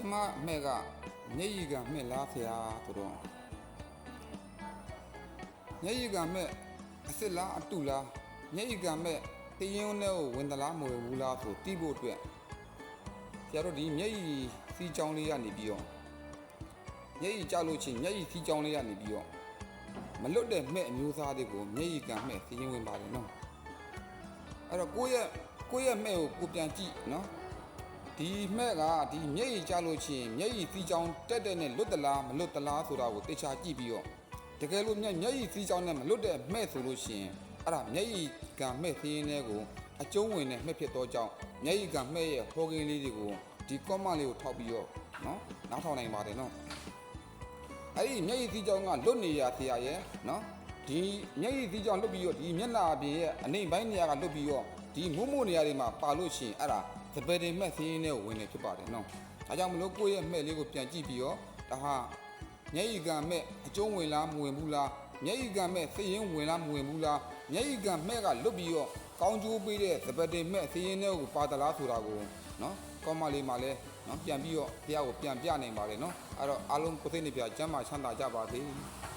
ထမအမဲ့ကမျက်ရည်ကမဲ့လားဖျားဆိုတော့မျက်ရည်ကမဲ့အစ်စ်လားအတုလားမျက်ရည်ကမဲ့တရင်ုံနဲ့ကိုဝင်သလားမဝင်ဘူးလားဆိုတီးဖို့အတွက်ဆရာတို့ဒီမျက်ရည်စီးချောင်းလေးကနေပြီးတော့မျက်ရည်ကြလို့ချင်းမျက်ရည်စီးချောင်းလေးကနေပြီးတော့မလွတ်တဲ့မဲ့အမျိုးသားတွေကိုမျက်ရည်ကမဲ့တရင်ဝင်ပါတယ်နော်အဲ့တော့ကိုယ့်ရဲ့ကိုယ့်ရဲ့မဲ့ကိုကိုပြန်ကြည့်နော် ဒီမဲ့ကဒီမျက်ရည်ကျလို့ချင်းမျက်ရည်စီးချောင်းတက်တက်နဲ့လွတ်သလားမလွတ်သလားဆိုတာကိုတေချာကြည့်ပြီးတော့တကယ်လို့မျက်မျက်ရည်စီးချောင်းနဲ့မလွတ်တဲ့မဲ့ဆိုလို့ရှိရင်အဲ့ဒါမျက်ရည်ကမဲ့သင်းင်းကိုအကျုံးဝင်တဲ့မဲ့ဖြစ်တော့ကြောင့်မျက်ရည်ကမဲ့ရဲ့ဟောကင်းလေးတွေကိုဒီ comment လေးကိုထောက်ပြီးတော့နော်နားထောင်နိုင်ပါတယ်နော်အဲ့ဒီမျက်ရည်စီးချောင်းကလွတ်နေရဆရာရဲ့နော်ဒီမျက်ရည်စီးချောင်းလွတ်ပြီးတော့ဒီမျက်နှာအပြင်ရဲ့အနေပိုင်းနေရာကလွတ်ပြီးတော့ ဒီမုံမို့နေရာတွေမှာပါလို့ရှိရင်အဲ့ဒါသပယ်တင်မဲ့သင်းင်းနဲ့ဝင်နေဖြစ်ပါတယ်နော်။ဒါကြောင့်မလို့ကိုယ့်ရဲ့မဲ့လေးကိုပြန်ကြည့်ပြီးတော့ဒါဟာမျက်ရည်ကမဲ့အကျုံးဝင်လားမဝင်ဘူးလားမျက်ရည်ကမဲ့သင်းရင်ဝင်လားမဝင်ဘူးလားမျက်ရည်ကမဲ့ကလွတ်ပြီးတော့ကောင်းကျိုးပေးတဲ့သပယ်တင်မဲ့သင်းရင်နဲ့ကိုပါတလားဆိုတာကိုနော်ကောမလေးမှာလဲနော်ပြန်ပြီးတော့တရားကိုပြန်ပြနိုင်ပါတယ်နော်အဲ့တော့အားလုံးကိုယ်သိနေပြကျမ်းမာချမ်းသာကြပါစေ။